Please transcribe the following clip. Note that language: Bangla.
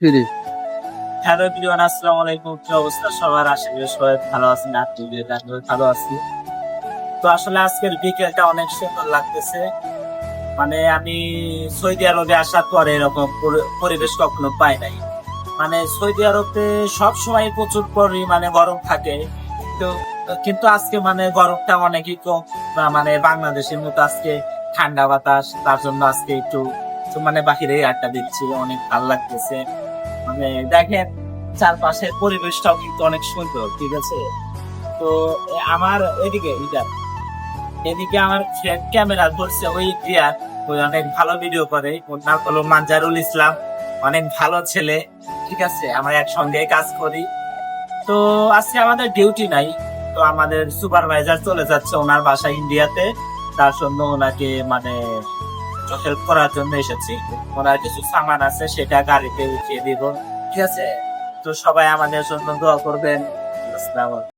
ফিরে। হ্যালো আসসালামু আলাইকুম। কি অবস্থা সবার? আশা করি সবাই ভালো আছেন। ভালো আছি। তো আসলে আজকের বিকেলটা অনেক সুন্দর লাগতেছে। মানে আমি সৌদি আরবে আসার পরে এরকম পরিবেশ কখনো পাই নাই। মানে সৌদি আরবে সব সময় প্রচুর পরিমাণে গরম থাকে। তো, কিন্তু আজকে মানে গরমটা অনেকই কম মানে বাংলাদেশের মতো আজকে ঠান্ডা বাতাস, তার জন্য আজকে একটু মানে বাহিরে আড্ডা দিচ্ছি। অনেক ভালো লাগতেছে। মানে দেখেন, চারপাশের পরিবেশটাও কিন্তু অনেক সুন্দর, ঠিক আছে? তো আমার এদিকে, এটা, এদিকে আমার ফ্রেন্ড ক্যামেরা ধরছে, ওই দিয়া ওই অনেক ভালো ভিডিও করে। ওর নাম হলো মানজারুল ইসলাম, অনেক ভালো ছেলে, ঠিক আছে? আমরা একসঙ্গে কাজ করি। তো আজকে আমাদের ডিউটি নাই, তো আমাদের সুপারভাইজার চলে যাচ্ছে ওনার বাসা ইন্ডিয়াতে তার জন্য ওনাকে মানে হেল্প করার জন্য এসেছি। ওনার কিছু সামান আছে, সেটা গাড়িতে উঠিয়ে দিব। ঠিক আছে? তো সবাই আমাদের জন্য দোয়া করবেন। আসসালামু।